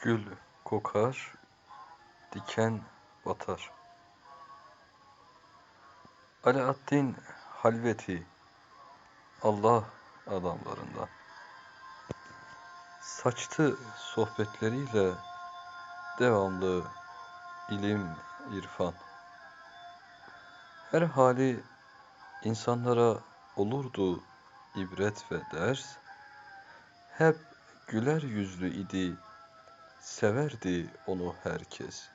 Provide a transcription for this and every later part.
Gül kokar, diken batar. Alaaddin Halveti Allah adamlarından saçtı sohbetleriyle devamlı ilim, irfan. Her hali insanlara olurdu ibret ve ders. Hep güler yüzlü idi severdi onu herkes.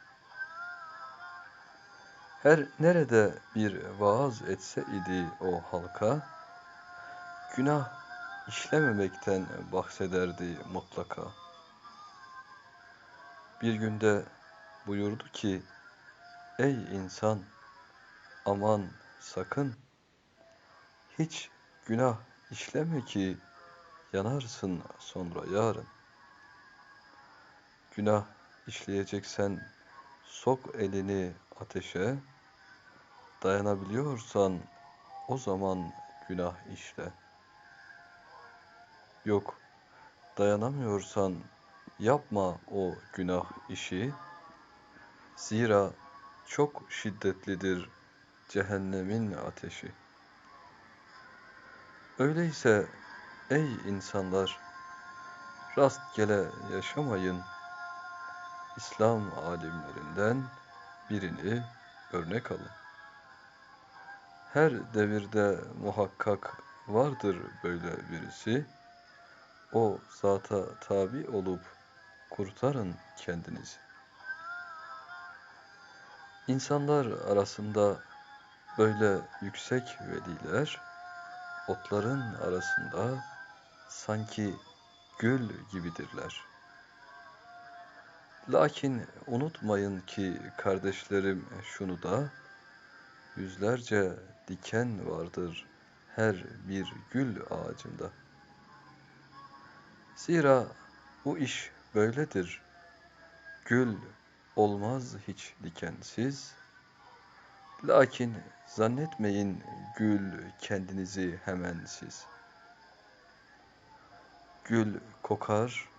Her nerede bir vaaz etse idi o halka, günah işlememekten bahsederdi mutlaka. Bir günde buyurdu ki, ey insan, aman sakın, hiç günah işleme ki yanarsın sonra yarın. Günah işleyeceksen sok elini ateşe, dayanabiliyorsan o zaman günah işle. Yok, dayanamıyorsan yapma o günah işi. Zira çok şiddetlidir cehennemin ateşi. Öyleyse ey insanlar, rastgele yaşamayın.'' İslam alimlerinden birini örnek alın. Her devirde muhakkak vardır böyle birisi. O zata tabi olup kurtarın kendinizi. İnsanlar arasında böyle yüksek veliler, otların arasında sanki gül gibidirler.'' Lakin unutmayın ki kardeşlerim şunu da, yüzlerce diken vardır her bir gül ağacında. Zira bu iş böyledir. Gül olmaz hiç dikensiz. Lakin zannetmeyin gül kendinizi hemen siz. Gül kokar,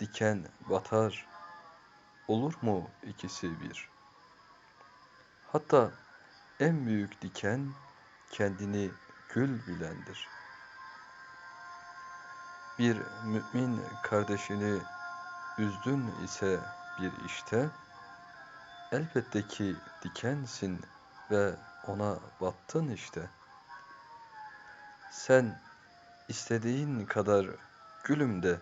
diken batar, Olur mu ikisi bir? Hatta en büyük diken kendini gül bilendir. Bir mümin kardeşini üzdün ise bir işte, elbette ki dikensin ve ona battın işte. Sen istediğin kadar gülüm de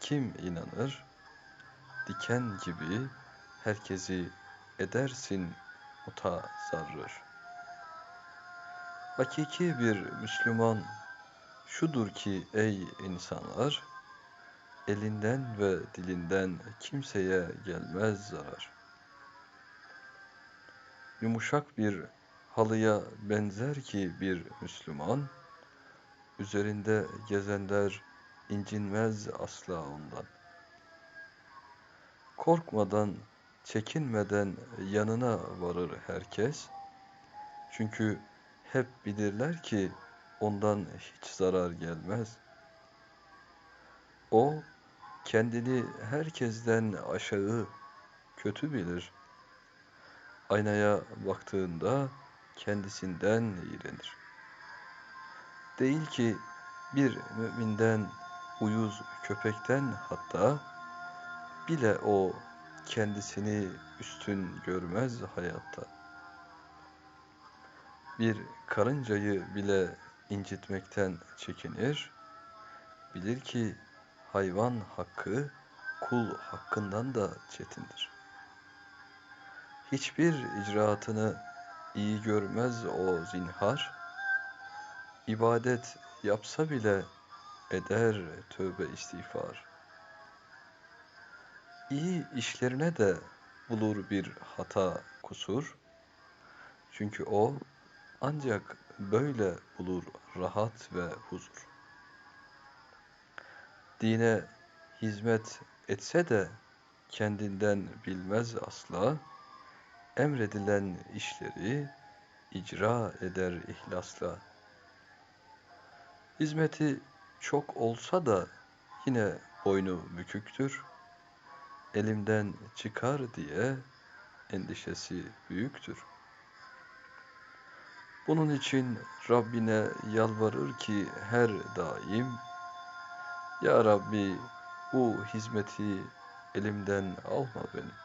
kim inanır? Diken gibi herkesi edersin mutazarrır. Hakiki bir Müslüman şudur ki ey insanlar, elinden ve dilinden kimseye gelmez zarar. Yumuşak bir halıya benzer ki bir Müslüman, üzerinde gezenler incinmez asla ondan. Korkmadan, çekinmeden yanına varır herkes. Çünkü hep bilirler ki ondan hiç zarar gelmez. O kendini herkesten aşağı, kötü bilir. Aynaya baktığında kendisinden iğrenir. Değil ki bir müminden, uyuz köpekten hatta bile o kendisini üstün görmez hayatta. Bir karıncayı bile incitmekten çekinir, bilir ki hayvan hakkı kul hakkından da çetindir. Hiçbir icraatını iyi görmez o zinhar, ibadet yapsa bile eder tövbe istiğfar iyi işlerine de bulur bir hata, kusur. Çünkü o ancak böyle bulur rahat ve huzur. Dine hizmet etse de kendinden bilmez asla, emredilen işleri icra eder ihlasla. Hizmeti çok olsa da yine boynu büküktür elimden çıkar diye endişesi büyüktür. Bunun için Rabbine yalvarır ki her daim Ya Rabbi bu hizmeti elimden alma benim.